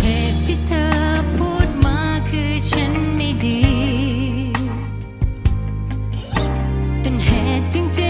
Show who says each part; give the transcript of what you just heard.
Speaker 1: เหตุที่เธอพูดมาคือฉันไม่ดี เป็นเหตุจริง